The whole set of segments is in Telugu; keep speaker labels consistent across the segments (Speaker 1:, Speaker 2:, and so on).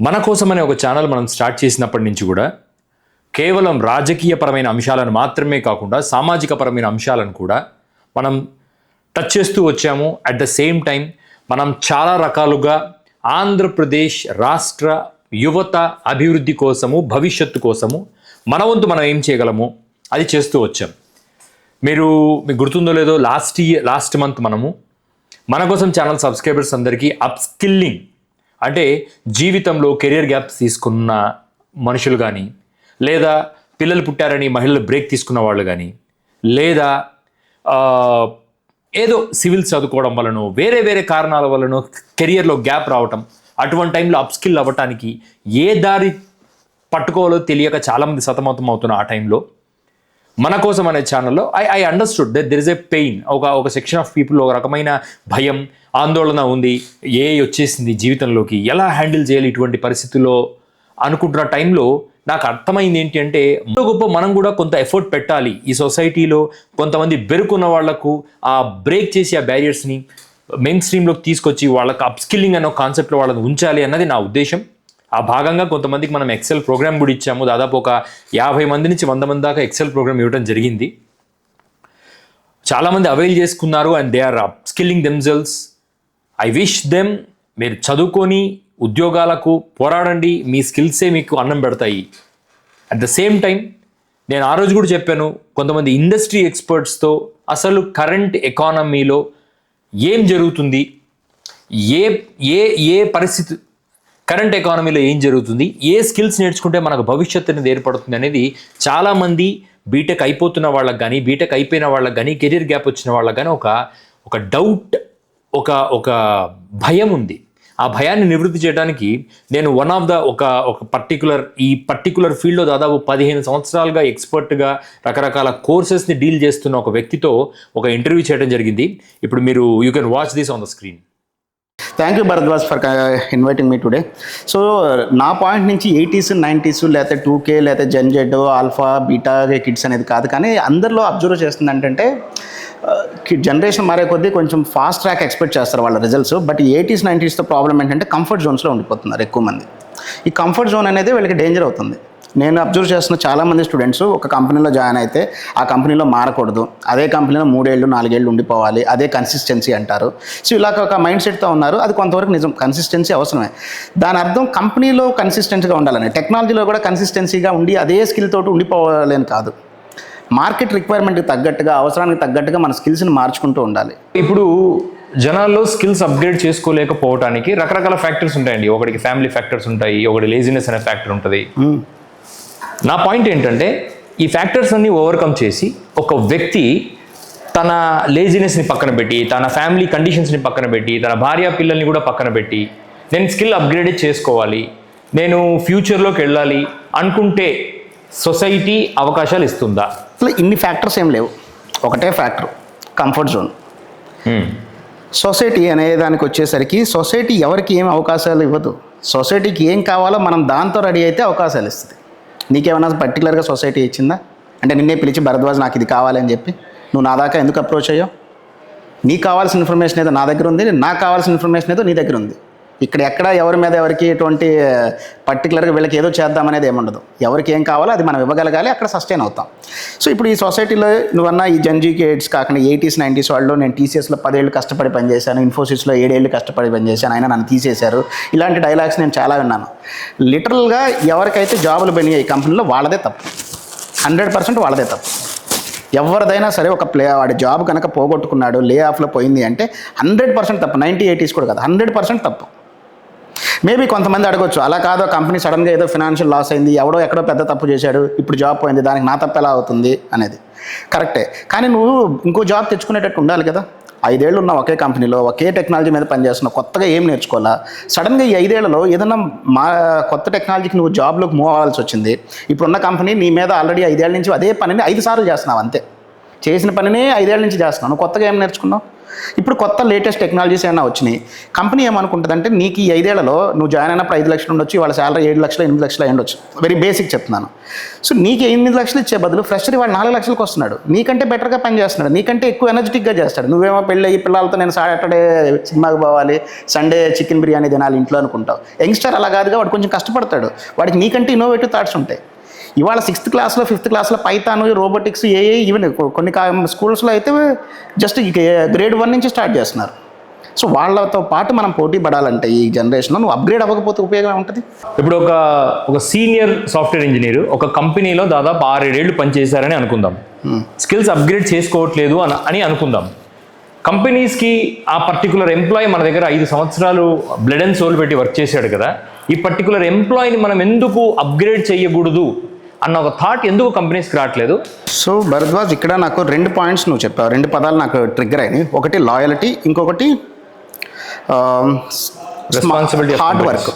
Speaker 1: మన కోసం అనే ఒక ఛానల్ మనం స్టార్ట్ చేసినప్పటి నుంచి కూడా కేవలం రాజకీయపరమైన అంశాలను మాత్రమే కాకుండా సామాజిక పరమైన అంశాలను కూడా మనం టచ్ చేస్తూ వచ్చాము. అట్ ద సేమ్ టైం మనం చాలా రకాలుగా ఆంధ్రప్రదేశ్ రాష్ట్ర యువత అభివృద్ధి కోసము భవిష్యత్తు కోసము మన వంతు మనం ఏం చేయగలము? అది చేస్తూ వచ్చాం. మీరు మీకు గుర్తుందో లేదో లాస్ట్ ఇయర్ లాస్ట్ మంత్ మనము మన కోసం ఛానల్ సబ్స్క్రైబర్స్ అందరికీ అప్ స్కిల్లింగ్ అంటే జీవితంలో కెరియర్ గ్యాప్స్ తీసుకున్న మనుషులు కానీ లేదా పిల్లలు పుట్టారని మహిళలు బ్రేక్ తీసుకున్న వాళ్ళు కానీ లేదా ఏదో సివిల్ చదువుకోవడం వలన వేరే వేరే కారణాల వలన కెరియర్లో గ్యాప్ రావటం అటువంటి టైంలో అప్స్కిల్ అవ్వటానికి ఏ దారి పట్టుకోవాలో తెలియక చాలామంది సతమతం అవుతున్న ఆ టైంలో మన కోసం అనే ఛానల్లో I I understood that there is a pain ఒక ఒక సెక్షన్ ఆఫ్ పీపుల్ ఒక రకమైన భయం ఆందోళన ఉంది. ఏ వచ్చేసింది జీవితంలోకి. ఎలా హ్యాండిల్ చేయాలి ఇటువంటి పరిస్థితుల్లో అనుకుంటున్న టైంలో నాకు అర్థమైంది ఏంటి అంటే గొప్ప మనం కూడా కొంత ఎఫర్ట్ పెట్టాలి. ఈ సొసైటీలో కొంతమంది బెరుకున్న వాళ్ళకు ఆ బ్రేక్ చేసి ఆ బ్యారియర్స్ని మెయిన్ స్ట్రీమ్లోకి తీసుకొచ్చి వాళ్ళకి అప్స్కిల్లింగ్ అనే కాన్సెప్ట్లో వాళ్ళని ఉంచాలి అన్నది నా ఉద్దేశం. ఆ భాగంగా కొంతమందికి మనం ఎక్సెల్ ప్రోగ్రామ్ కూడా ఇచ్చాము. దాదాపు ఒక యాభై మంది నుంచి వంద మంది దాకా ఎక్సెల్ ప్రోగ్రామ్ ఇవ్వడం జరిగింది. చాలామంది అవైల్ చేసుకున్నారు and they are upskilling themselves I wish them మీరు చదువుకొని ఉద్యోగాలకు పోరాడండి. మీ స్కిల్సే మీకు అన్నం పెడతాయి. అట్ ద సేమ్ టైం నేను ఆ రోజు కూడా చెప్పాను కొంతమంది ఇండస్ట్రీ ఎక్స్పర్ట్స్తో అసలు కరెంట్ ఎకానమీలో ఏం జరుగుతుంది? ఏ ఏ ఏ పరిస్థితి కరెంట్ ఎకానమీలో ఏం జరుగుతుంది? ఏ స్కిల్స్ నేర్చుకుంటే మనకు భవిష్యత్తు అనేది ఏర్పడుతుంది అనేది చాలామంది బీటెక్ అయిపోతున్న వాళ్ళకి కానీ బీటెక్ అయిపోయిన వాళ్ళకి కానీ కెరీర్ గ్యాప్ వచ్చిన వాళ్ళకి కానీ ఒక ఒక డౌట్ ఒక ఒక భయం ఉంది. ఆ భయాన్ని నివృత్తి చేయడానికి నేను వన్ ఆఫ్ ద ఒక ఒక పర్టికులర్ ఈ పర్టికులర్ ఫీల్డ్లో దాదాపు పదిహేను సంవత్సరాలుగా ఎక్స్పర్ట్గా రకరకాల కోర్సెస్ని డీల్ చేస్తున్న ఒక వ్యక్తితో ఒక ఇంటర్వ్యూ చేయడం జరిగింది. ఇప్పుడు మీరు you can watch this on the screen
Speaker 2: thank you Bharadwaj for inviting me today so నా పాయింట్ నుంచి ఎయిటీస్ నైంటీస్ లేకపోతే టూ కే లేకపోతే జెన్జెడ్ ఆల్ఫా బీటా కిడ్స్ అనేది కాదు. కానీ అందరిలో అబ్జర్వ్ చేస్తుంది ఏంటంటే uh, జనరేషన్ మారే కొద్దీ కొంచెం ఫాస్ట్ ట్రాక్ ఎక్స్పెక్ట్ చేస్తారు వాళ్ళ రిజల్ట్స్ బట్ ఎయిటీస్ నైంటీస్తో ప్రాబ్లం ఏంటంటే కంఫర్ట్ జోన్స్లో ఉండిపోతున్నారు ఎక్కువ మంది. ఈ కంఫర్ట్ జోన్ అనేది వీళ్ళకి డేంజర్ అవుతుంది. నేను అబ్జర్వ్ చేస్తున్న చాలామంది స్టూడెంట్స్ ఒక కంపెనీలో జాయిన్ అయితే ఆ కంపెనీలో మారకూడదు. అదే కంపెనీలో మూడేళ్ళు నాలుగేళ్ళు ఉండిపోవాలి. అదే కన్సిస్టెన్సీ అంటారు. సో ఇలా ఒక మైండ్ సెట్తో ఉన్నారు. అది కొంతవరకు నిజం. కన్సిస్టెన్సీ అవసరమే. దాని అర్థం కంపెనీలో కన్సిస్టెంట్గా ఉండాలని. టెక్నాలజీలో కూడా కన్సిస్టెన్సీగా ఉండి అదే స్కిల్ తోటి ఉండిపోవాలని కాదు. మార్కెట్ రిక్వైర్మెంట్కి తగ్గట్టుగా అవసరానికి తగ్గట్టుగా మన స్కిల్స్ని మార్చుకుంటూ ఉండాలి.
Speaker 1: ఇప్పుడు జనాల్లో స్కిల్స్ అప్గ్రేడ్ చేసుకోలేకపోవడానికి రకరకాల ఫ్యాక్టర్స్ ఉంటాయండి. ఒకటికి ఫ్యామిలీ ఫ్యాక్టర్స్ ఉంటాయి ఒకటి లేజినెస్ అనే ఫ్యాక్టర్ ఉంటుంది. నా పాయింట్ ఏంటంటే ఈ ఫ్యాక్టర్స్ అన్ని ఓవర్కమ్ చేసి ఒక వ్యక్తి తన లేజినెస్ని పక్కన పెట్టి తన ఫ్యామిలీ కండిషన్స్ని పక్కన పెట్టి తన భార్య పిల్లల్ని కూడా పక్కన పెట్టి నేను స్కిల్ అప్గ్రేడ్ చేసుకోవాలి నేను ఫ్యూచర్లోకి వెళ్ళాలి అనుకుంటే సొసైటీ అవకాశాలు ఇస్తుందా?
Speaker 2: అసలు ఇన్ని ఫ్యాక్టర్స్ ఏం లేవు. ఒకటే ఫ్యాక్టర్ కంఫర్ట్ జోన్. సొసైటీ అనే దానికి వచ్చేసరికి సొసైటీ ఎవరికి ఏం అవకాశాలు ఇవ్వదు. సొసైటీకి ఏం కావాలో మనం దాంతో రెడీ అయితే అవకాశాలు ఇస్తుంది నీకేమైనా పర్టికులర్గా సొసైటీ ఇచ్చిందా? అంటే నిన్నే పిలిచి భరద్వాజ్ నాకు ఇది కావాలని చెప్పి. నువ్వు నా దాకా ఎందుకు అప్రోచ్ అయ్యావు? నీకు కావాల్సిన ఇన్ఫర్మేషన్ ఏదో నా దగ్గర ఉంది నాకు కావాల్సిన ఇన్ఫర్మేషన్ ఏదో నీ దగ్గర ఉంది. ఇక్కడ ఎక్కడ ఎవరి మీద ఎవరికి ఎటువంటి పర్టికులర్గా వీళ్ళకి ఏదో చేద్దాం అనేది ఏముండదు. ఎవరికి ఏం కావాలో అది మనం ఇవ్వగలగాలి అక్కడ సస్టైన్ అవుతాం. సో ఇప్పుడు ఈ సొసైటీలో నువ్వన్నా ఈ జంజీ కిడ్స్ కాకుండా ఎయిటీస్ నైంటీస్ వాళ్ళు నేను టీసీఎస్లో పదేళ్ళు కష్టపడి పనిచేశాను ఇన్ఫోసిస్లో ఏడేళ్ళు కష్టపడి పనిచేశాను ఆయన నన్ను తీసేశారు. ఇలాంటి డైలాగ్స్ నేను చాలా విన్నాను. లిటరల్గా ఎవరికైతే జాబులు పెరిగాయి ఈ కంపెనీలో వాళ్ళదే తప్పు. హండ్రెడ్ పర్సెంట్ వాళ్ళదే తప్పు. ఎవరిదైనా సరే ఒక ప్లే వాడి జాబ్ కనుక పోగొట్టుకున్నాడు లే ఆఫ్లో పోయింది అంటే హండ్రెడ్ పర్సెంట్ తప్పు. నైంటీ ఎయిటీస్ కూడా కాదు హండ్రెడ్ పర్సెంట్ తప్పు. మేబీ కొంతమంది అడగొచ్చు అలా కాదో కంపెనీ సడన్గా ఏదో ఫినాన్షియల్ లాస్ అయింది ఎవడో ఎక్కడో పెద్ద తప్పు చేశాడు ఇప్పుడు జాబ్ పోయింది దానికి నా తప్పు ఎలా అవుతుంది? అనేది. కరెక్టే కానీ నువ్వు ఇంకో జాబ్ తెచ్చుకునేటట్టు ఉండాలి కదా. ఐదేళ్ళు ఉన్న ఒకే కంపెనీలో ఒకే టెక్నాలజీ మీద పనిచేస్తున్నావు కొత్తగా ఏం నేర్చుకోవాలా? సడన్గా ఈ ఐదేళ్ళలో ఏదైనా మా కొత్త టెక్నాలజీకి నువ్వు జాబ్లోకి మూవ్ అవ్వాల్సి వచ్చింది. ఇప్పుడున్న కంపెనీ నీ మీద ఆల్రెడీ ఐదేళ్ళ నుంచి అదే పనిని ఐదు సార్లు చేస్తున్నావు అంతే. చేసిన పనినే ఐదేళ్ళ నుంచి చేస్తున్నావు. నువ్వు కొత్తగా ఏం నేర్చుకున్నావు? ఇప్పుడు కొత్త లేటెస్ట్ టెక్నాలజీస్ ఏమైనా వచ్చినాయి? కంపెనీ ఏమనుకుంటుందంటే నీకు ఈ ఐదేళ్ళలో నువ్వు జాయిన్ అయినప్పుడు ఐదు లక్షలు ఉండొచ్చు వాళ్ళ శాలరీ ఏడు లక్షలు ఎనిమిది లక్షలు ఉండొచ్చు. వెరీ బేసిక్ చెప్తున్నాను. సో నీకు ఎనిమిది లక్షలు ఇచ్చే బదులు ఫ్రెషర్ వాడు నాలుగు లక్షలకు వస్తున్నాడు. నీకంటే బెటర్గా పని చేస్తున్నాడు. నీకంటే ఎక్కువ ఎనర్జెటిక్గా చేస్తాడు. నువ్వేమో పెళ్ళి అయ్యి పిల్లలతో నేను సాటర్డే సినిమాకి పోవాలి సండే చికెన్ బిర్యానీ తినాలి ఇంట్లో అనుకుంటావు. యంగ్స్టర్ అలా కాదుగా వాడు కొంచెం కష్టపడతాడు. వాడికి నీకంటే ఇన్నోవేటివ్ థాట్స్ ఉంటాయి. ఇవాళ సిక్స్త్ క్లాస్లో ఫిఫ్త్ క్లాస్లో పైతాను రోబోటిక్స్ ఏ ఈవెన్ కొన్ని స్కూల్స్లో అయితే జస్ట్ గ్రేడ్ వన్ నుంచి స్టార్ట్ చేస్తున్నారు. సో వాళ్ళతో పాటు మనం పోటీ పడాలంటే ఈ జనరేషన్లో నువ్వు అప్గ్రేడ్ అవ్వకపోతే ఉపయోగం ఏముంటుంది?
Speaker 1: ఇప్పుడు ఒక ఒక సీనియర్ సాఫ్ట్వేర్ ఇంజనీర్ ఒక కంపెనీలో దాదాపు ఆరేడేళ్ళు పనిచేశారని అనుకుందాం. స్కిల్స్ అప్గ్రేడ్ చేసుకోవట్లేదు అని అని అనుకుందాం. కంపెనీస్కి ఆ పర్టికులర్ ఎంప్లాయీ మన దగ్గర ఐదు సంవత్సరాలు బ్లడ్ అండ్ సోల్ పెట్టి వర్క్ చేశాడు కదా. ఈ పర్టికులర్ ఎంప్లాయీని మనం ఎందుకు అప్గ్రేడ్ చేయకూడదు? అన్న ఒక థాట్ ఎందుకు కంపెనీస్కి రావట్లేదు?
Speaker 2: సో భరద్వాజ్ ఇక్కడ నాకు రెండు పాయింట్స్ నువ్వు చెప్పావు. రెండు పదాలు నాకు ట్రిగ్గర్ అయినాయి. ఒకటి లాయల్టీ ఇంకొకటి
Speaker 1: of
Speaker 2: హార్డ్. వర్క్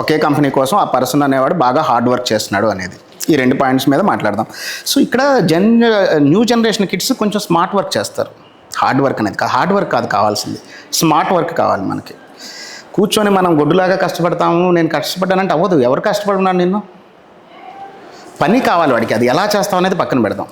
Speaker 2: ఒకే కంపెనీ కోసం ఆ పర్సన్ అనేవాడు బాగా హార్డ్ వర్క్ చేస్తున్నాడు అనేది. ఈ రెండు పాయింట్స్ మీద మాట్లాడదాం. సో ఇక్కడ జన్ న్యూ జనరేషన్ కిడ్స్ కొంచెం స్మార్ట్ వర్క్ చేస్తారు. హార్డ్ వర్క్ అనేది కాదు హార్డ్ వర్క్ కాదు కావాల్సింది. స్మార్ట్ వర్క్ కావాలి మనకి. కూర్చొని మనం గొడ్డులాగా కష్టపడతాము నేను కష్టపడ్డానంటే అవ్వదు. ఎవరు కష్టపడున్నాను నిన్ను? పని కావాలి వాడికి. అది ఎలా చేస్తాం అనేది పక్కన పెడదాం.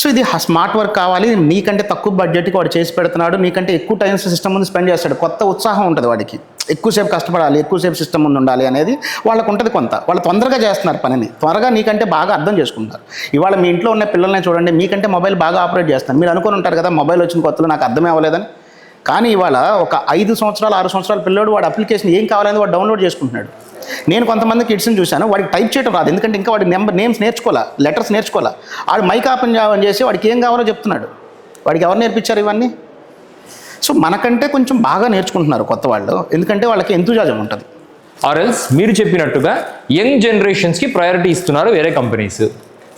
Speaker 2: సో ఇది స్మార్ట్ వర్క్ కావాలి. నీకంటే తక్కువ బడ్జెట్కి వాడు చేసి పెడుతున్నాడు. నీకంటే ఎక్కువ టైం సిస్టమ్ ముందు స్పెండ్ చేస్తాడు. కొత్త ఉత్సాహం ఉంటుంది వాడికి. ఎక్కువసేపు కష్టపడాలి ఎక్కువసేపు సిస్టమ్ ముందు ఉండాలి అనేది వాళ్ళకు ఉంటుంది కొంత. వాళ్ళు తొందరగా చేస్తున్నారు పనిని. త్వరగా నీకంటే బాగా అర్థం చేసుకుంటారు ఇవాళ మీ ఇంట్లో ఉన్న పిల్లల్ని చూడండి. మీకంటే మొబైల్ బాగా ఆపరేట్ చేస్తారు మీరు అనుకుని ఉంటారు కదా మొబైల్ వచ్చిన కొత్తలో నాకు అర్థమే అవ్వలేదని. కానీ ఇవాళ ఒక ఐదు సంవత్సరాలు ఆరు సంవత్సరాల పిల్లోడు వాడు అప్లికేషన్ ఏం కావాలని వాడు డౌన్లోడ్ చేసుకుంటున్నాడు. నేను కొంతమంది కిడ్స్ని చూశాను వాడికి టైప్ చేయడం రాదు. ఎందుకంటే ఇంకా వాడి నెంబర్ నేమ్స్ నేర్చుకోవాలా లెటర్స్ నేర్చుకోవాలా. వాడు మైక్ ఆపన్ చేయమని చేసి వాడికి ఏం కావాలో చెప్తున్నాడు. వాడికి ఎవరు నేర్పించారు ఇవన్నీ? సో మనకంటే కొంచెం బాగా నేర్చుకుంటున్నారు కొత్త వాళ్ళు. ఎందుకంటే వాళ్ళకి ఎంతుజాజం ఉంటుంది.
Speaker 1: ఆర్ఎల్స్ మీరు చెప్పినట్టుగా యంగ్ జనరేషన్స్కి ప్రయారిటీ ఇస్తున్నారు వేరే కంపెనీస్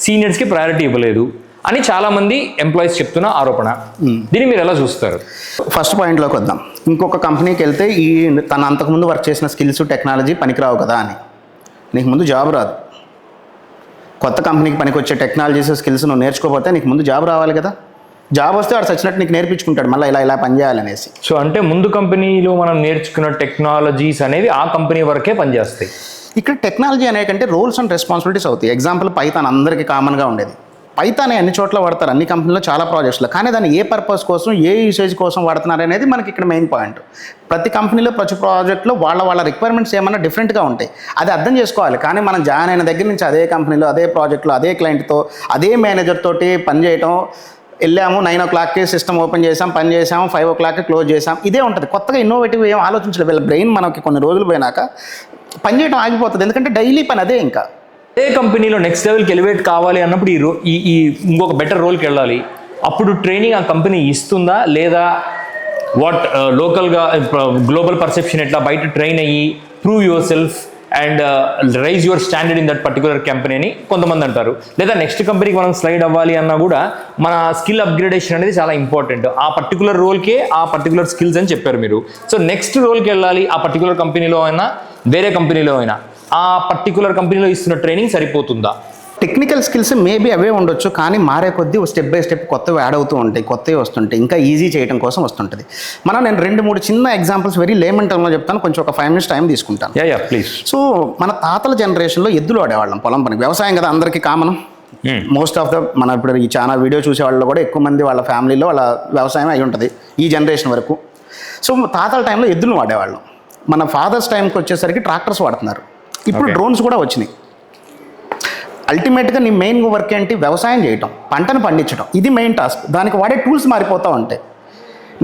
Speaker 1: సీనియర్స్కి ప్రయారిటీ ఇవ్వలేదు. అని చాలామంది ఎంప్లాయీస్ చెప్తున్న ఆరోపణ. దీన్ని మీరు ఎలా చూస్తారు?
Speaker 2: ఫస్ట్ పాయింట్లోకి వద్దాం. ఇంకొక కంపెనీకి వెళ్తే ఈ తన అంతకుముందు వర్క్ చేసిన స్కిల్స్ టెక్నాలజీ పనికిరావు కదా అని. నీకు ముందు జాబ్ రాదు. కొత్త కంపెనీకి పనికొచ్చే టెక్నాలజీస్ స్కిల్స్ నువ్వు నేర్చుకోకపోతే నీకు ముందు జాబ్ రావాలి కదా. జాబ్ వస్తే వాడు సచ్చినట్టు నీకు నేర్పించుకుంటాడు మళ్ళీ ఇలా ఇలా పని చేయాలనేసి.
Speaker 1: సో అంటే ముందు కంపెనీలో మనం నేర్చుకున్న టెక్నాలజీస్ అనేవి ఆ కంపెనీ వరకే పనిచేస్తాయి.
Speaker 2: ఇక్కడ టెక్నాలజీ అనే కంటే రోల్స్ అండ్ రెస్పాన్సిబిలిటీస్ అవుతాయి. ఎగ్జాంపుల్ పైతాన్ అందరికీ కామన్గా ఉండేది. పైతాన్ అన్ని చోట్ల వాడతారు అన్ని కంపెనీలో చాలా ప్రాజెక్ట్స్లో కానీ దాన్ని ఏ పర్పస్ కోసం ఏ యూసేజ్ కోసం వాడుతున్నారు అనేది మనకి ఇక్కడ మెయిన్ పాయింట్ ప్రతి కంపెనీలో ప్రతి ప్రాజెక్ట్లో వాళ్ళ వాళ్ళ రిక్వైర్మెంట్స్ ఏమైనా డిఫరెంట్గా ఉంటాయి. అది అర్థం చేసుకోవాలి. కానీ మనం జాయిన్ అయిన దగ్గర నుంచి అదే కంపెనీలో అదే ప్రాజెక్ట్లో అదే క్లయింట్తో అదే మేనేజర్ తోటి పనిచేయటం వెళ్ళాము నైన్ ఓ క్లాక్కి సిస్టమ్ ఓపెన్ చేసాం పని చేసాము ఫైవ్ ఓ క్లాక్కి క్లోజ్ చేసాం ఇదే ఉంటుంది. కొత్తగా ఇన్నోవేటివ్ ఏం ఆలోచించలేదు. వీళ్ళ బ్రెయిన్ మనకి కొన్ని రోజులు పోయినాక పని చేయడం ఆగిపోతుంది. ఎందుకంటే డైలీ పని అదే ఇంకా.
Speaker 1: ఏ కంపెనీలో నెక్స్ట్ లెవెల్కి ఎలివేట్ కావాలి అన్నప్పుడు ఈ రో ఈ ఈ ఇంకొక బెటర్ రోల్కి వెళ్ళాలి. అప్పుడు ట్రైనింగ్ ఆ కంపెనీ ఇస్తుందా లేదా వాట్ లోకల్గా గ్లోబల్ పర్సెప్షన్ ఎట్లా బయట ట్రైన్ అయ్యి prove yourself and raise your standard in that particular company అని కొంతమంది అంటారు. లేదా నెక్స్ట్ కంపెనీకి మనం స్లైడ్ అవ్వాలి అన్నా కూడా మన స్కిల్ అప్గ్రేడేషన్ అనేది చాలా ఇంపార్టెంట్ ఆ పర్టికులర్ రోల్కే ఆ పర్టికులర్ స్కిల్స్ అని చెప్పారు మీరు. సో నెక్స్ట్ రోల్కి వెళ్ళాలి ఆ పర్టికులర్ కంపెనీలో అయినా వేరే కంపెనీలో అయినా. ఆ పర్టికులర్ కంపెనీలో ఇస్తున్న ట్రైనింగ్ సరిపోతుందా?
Speaker 2: టెక్నికల్ స్కిల్స్ మేబీ అవే ఉండొచ్చు కానీ మారే కొద్దీ స్టెప్ బై స్టెప్ కొత్తవి యాడ్ అవుతూ ఉంటాయి కొత్తవి వస్తుంటాయి ఇంకా ఈజీ చేయడం కోసం వస్తుంటుంది. మనం నేను రెండు మూడు చిన్న ఎగ్జాంపుల్స్ వెరీ లేమన్ టర్మ్లో చెప్తాను కొంచెం ఒక ఫైవ్ మినిట్స్ టైం తీసుకుంటాను.
Speaker 1: యా ప్లీజ్
Speaker 2: సో మన తాతల జనరేషన్లో ఎద్దులు ఆడేవాళ్ళం పొలం పనికి. వ్యవసాయం కదా అందరికీ కామన్ మోస్ట్ ఆఫ్ ద మన ఇప్పుడు ఈ చాలా వీడియో చూసే వాళ్ళు కూడా ఎక్కువ మంది వాళ్ళ ఫ్యామిలీలో వాళ్ళ వ్యవసాయం అయి ఉంటుంది ఈ జనరేషన్ వరకు. సో తాతల టైంలో ఎద్దులను వాడేవాళ్ళం. మన ఫాదర్స్ టైంకి వచ్చేసరికి ట్రాక్టర్స్ వాడుతున్నారు. ఇప్పుడు. డ్రోన్స్ కూడా వచ్చినాయి. అల్టిమేట్గా నీ మెయిన్ వర్క్ ఏంటి? వ్యవసాయం చేయటం పంటను పండించడం ఇది మెయిన్ టాస్క్ దానికి వాడే టూల్స్ మారిపోతూ ఉంటాయి.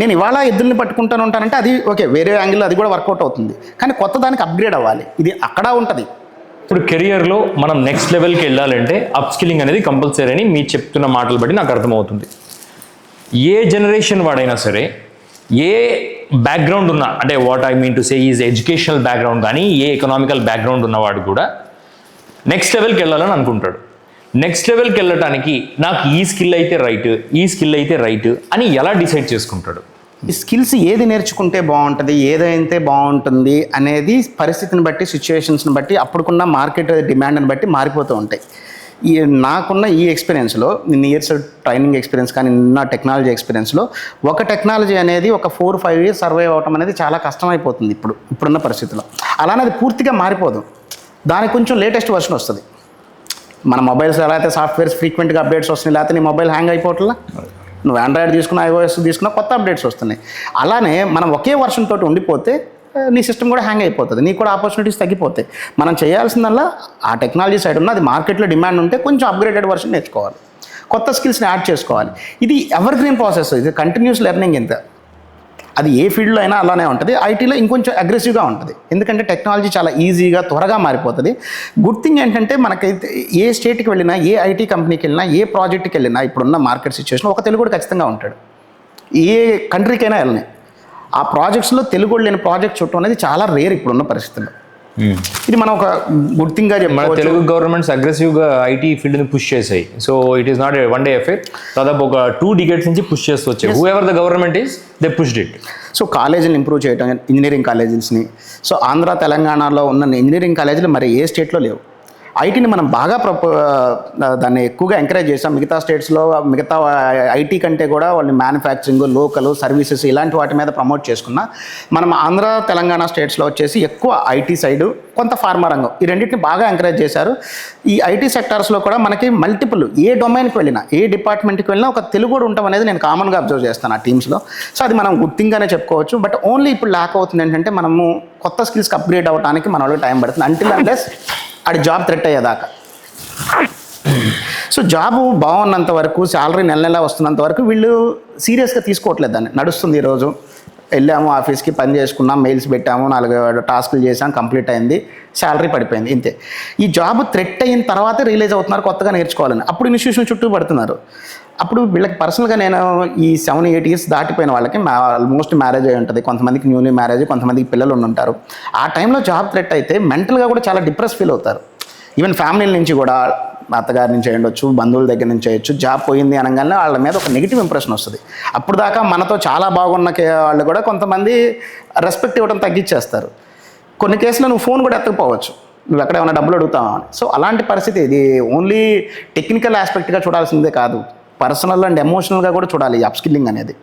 Speaker 2: నేను ఇవాళ ఎద్దుల్ని పట్టుకుంటాను ఉంటానంటే అది ఓకే వేరే యాంగిల్లో అది కూడా వర్కౌట్ అవుతుంది. కానీ కొత్త దానికి అప్గ్రేడ్ అవ్వాలి. ఇది అక్కడ ఉంటుంది.
Speaker 1: ఇప్పుడు కెరియర్లో మనం నెక్స్ట్ లెవెల్కి వెళ్ళాలంటే అప్ స్కిల్లింగ్ అనేది కంపల్సరీ అని మీరు చెప్తున్న మాటలు బట్టి నాకు అర్థమవుతుంది. ఏ జనరేషన్ వాడైనా సరే ఏ బ్యాక్గ్రౌండ్ ఉన్న అంటే what I mean to say is educational background కానీ ఏ ఎకనామికల్ బ్యాక్గ్రౌండ్ ఉన్నవాడు కూడా నెక్స్ట్ లెవెల్కి వెళ్ళాలని అనుకుంటాడు. నెక్స్ట్ లెవెల్కి వెళ్ళటానికి నాకు ఈ స్కిల్ అయితే రైట్ ఈ స్కిల్ అయితే రైట్ అని ఎలా డిసైడ్ చేసుకుంటాడు?
Speaker 2: ఈ స్కిల్స్ ఏది నేర్చుకుంటే బాగుంటుంది ఏదైతే బాగుంటుంది అనేది పరిస్థితిని బట్టి సిచ్యువేషన్స్ని బట్టి అప్పుడుకున్న మార్కెట్ డిమాండ్ని బట్టి మారిపోతూ ఉంటాయి. నాకున్న ఈ ఎక్స్పీరియన్స్లో ఇన్ని ఇయర్స్ ట్రైనింగ్ ఎక్స్పీరియన్స్ కానీ నిన్న టెక్నాలజీ ఎక్స్పీరియన్స్లో ఒక టెక్నాలజీ అనేది ఒక ఫోర్ ఫైవ్ ఇయర్స్ సర్వైవ్ అవటం అనేది చాలా కష్టమైపోతుంది ఇప్పుడు ఇప్పుడున్న పరిస్థితిలో. అలానే అది పూర్తిగా మారిపోదు. దానికి కొంచెం లేటెస్ట్ వర్షన్ వస్తుంది. మన మొబైల్స్ ఎలా అయితే సాఫ్ట్వేర్స్ ఫ్రీక్వెంట్గా అప్డేట్స్ వస్తున్నాయి లేకపోతే నీ మొబైల్ హ్యాంగ్ అయిపోవట్లా? నువ్వు ఆండ్రాయిడ్ తీసుకున్న ఐఓఎస్ తీసుకున్న కొత్త అప్డేట్స్ వస్తున్నాయి. అలానే మనం ఒకే వర్షన్ తోటి ఉండిపోతే నీ సిస్టమ్ కూడా హ్యాంగ్ అయిపోతుంది. నీకు కూడా ఆపర్చునిటీస్ తగ్గిపోతాయి. మనం చేయాల్సిందల్లా ఆ టెక్నాలజీ సైడ్ ఉన్న అది మార్కెట్లో డిమాండ్ ఉంటే కొంచెం అప్గ్రేడెడ్ వర్షన్ నేర్చుకోవాలి. కొత్త స్కిల్స్ని యాడ్ చేసుకోవాలి. ఇది ఎవర్ గ్రీన్ ప్రాసెస్ ఇది కంటిన్యూస్ లెర్నింగ్ ఇంత. అది ఏ ఫీల్డ్లో అయినా అలానే ఉంటుంది. ఐటీలో ఇంకొంచెం అగ్రెసివ్గా ఉంటుంది. ఎందుకంటే టెక్నాలజీ చాలా ఈజీగా త్వరగా మారిపోతుంది. గుడ్ థింగ్ ఏంటంటే మనకైతే ఏ స్టేట్కి వెళ్ళినా ఏ ఐటీ కంపెనీకి వెళ్ళినా ఏ ప్రాజెక్ట్కి వెళ్ళినా ఇప్పుడున్న మార్కెట్ సిచ్యువేషన్ ఒక తెలుగుడు ఖచ్చితంగా ఉంటాడు. ఏ కంట్రీకైనా వెళ్ళినాయి ఆ ప్రాజెక్ట్స్లో తెలుగు లేని ప్రాజెక్ట్ చుట్టూ అనేది చాలా రేర్ ఇప్పుడున్న పరిస్థితుల్లో. ఇది మనం ఒక గుడ్ థింగ్గా
Speaker 1: మన
Speaker 2: చెప్పవచ్చు
Speaker 1: తెలుగు గవర్నమెంట్స్ అగ్రెసివ్గా ఐటీ ఫీల్డ్ని పుష్ చేసాయి. So it is not one day effect దాదాపు ఒక టూ డికేట్స్ నుంచి పుష్ చేస్తూ వచ్చాయి. Whoever the government is they pushed it
Speaker 2: so కాలేజీని ఇంప్రూవ్ చేయటం ఇంజనీరింగ్ కాలేజెస్ని సో ఆంధ్ర తెలంగాణలో ఉన్న ఇంజనీరింగ్ కాలేజీలు మరి ఏ స్టేట్లో లేవు. ఐటీని మనం బాగా ప్రపో దాన్ని ఎక్కువగా ఎంకరేజ్ చేసాం మిగతా స్టేట్స్లో మిగతా ఐటీ కంటే కూడా వాళ్ళని మ్యానుఫ్యాక్చరింగ్ లోకల్ సర్వీసెస్ ఇలాంటి వాటి మీద ప్రమోట్ చేసుకున్నా మనం ఆంధ్ర తెలంగాణ స్టేట్స్లో వచ్చేసి ఎక్కువ ఐటీ సైడ్ కొంత ఫార్మా రంగం. ఈ రెండింటిని బాగా ఎంకరేజ్ చేశారు. ఈ ఐటీ సెక్టార్స్లో కూడా మనకి మల్టిపుల్ ఏ డొమైన్కి వెళ్ళినా ఏ డిపార్ట్మెంట్కి వెళ్ళినా ఒక తెలుగు కూడా ఉండటం అనేది నేను కామన్గా అబ్జర్వ్ చేస్తాను ఆ టీమ్స్లో. సో అది మనం గుడ్ చెప్పుకోవచ్చు. బట్ ఓన్లీ ఇప్పుడు ల్యాక్ అవుతుంది ఏంటంటే మనము కొత్త స్కిల్స్కి అప్గ్రేడ్ అవ్వడానికి మన వాళ్ళకి టైం పడుతుంది. అంటిల్ అన్లెస్ ఆడి జాబ్ థ్రెట్ అయ్యేదాకా. సో జాబ్ బాగున్నంత వరకు శాలరీ నెల నెల వస్తున్నంత వరకు వీళ్ళు సీరియస్గా తీసుకోవట్లేదు దాన్ని. నడుస్తుంది ఈరోజు వెళ్ళాము ఆఫీస్కి పని చేసుకున్నాం మెయిల్స్ పెట్టాము నాలుగు టాస్కులు చేసాం కంప్లీట్ అయింది శాలరీ పడిపోయింది ఇంతే. ఈ జాబ్ థ్రెట్ అయిన తర్వాత రిలీజ్ అవుతున్నారు కొత్తగా నేర్చుకోవాలని. అప్పుడు ఇన్స్టిట్యూషన్ చుట్టూ పడుతున్నారు. అప్పుడు వీళ్ళకి పర్సనల్గా నేను ఈ సెవెన్ ఎయిట్ ఇయర్స్ దాటిపోయిన వాళ్ళకి ఆల్మోస్ట్ మ్యారేజ్ అయి ఉంటుంది. కొంతమందికి న్యూలీ మ్యారేజ్ కొంతమందికి పిల్లలు ఉంటారు. ఆ టైంలో జాబ్ థ్రెట్ అయితే మెంటల్గా కూడా చాలా డిప్రెస్ ఫీల్ అవుతారు. ఈవెన్ ఫ్యామిలీ నుంచి కూడా అత్తగారి నుంచి అయ్యుండొచ్చు బంధువుల దగ్గర నుంచి చేయొచ్చు జాబ్ పోయింది అనగానే వాళ్ళ మీద ఒక నెగిటివ్ ఇంప్రెషన్ వస్తుంది. అప్పుడు దాకా మనతో చాలా బాగున్న వాళ్ళు కూడా కొంతమంది రెస్పెక్ట్ ఇవ్వడం తగ్గించేస్తారు. కొన్ని కేసులు నువ్వు ఫోన్ కూడా ఎత్తకపోవచ్చు. నువ్వు ఎక్కడ ఏమైనా డబ్బులు అడుగుతావా అని. సో అలాంటి పరిస్థితి ఇది ఓన్లీ టెక్నికల్ ఆస్పెక్ట్గా చూడాల్సిందే కాదు. పర్సనల్ అండ్ ఎమోషనల్గా కూడా చూడాలి ఈ అప్స్కిల్లింగ్ అనేది.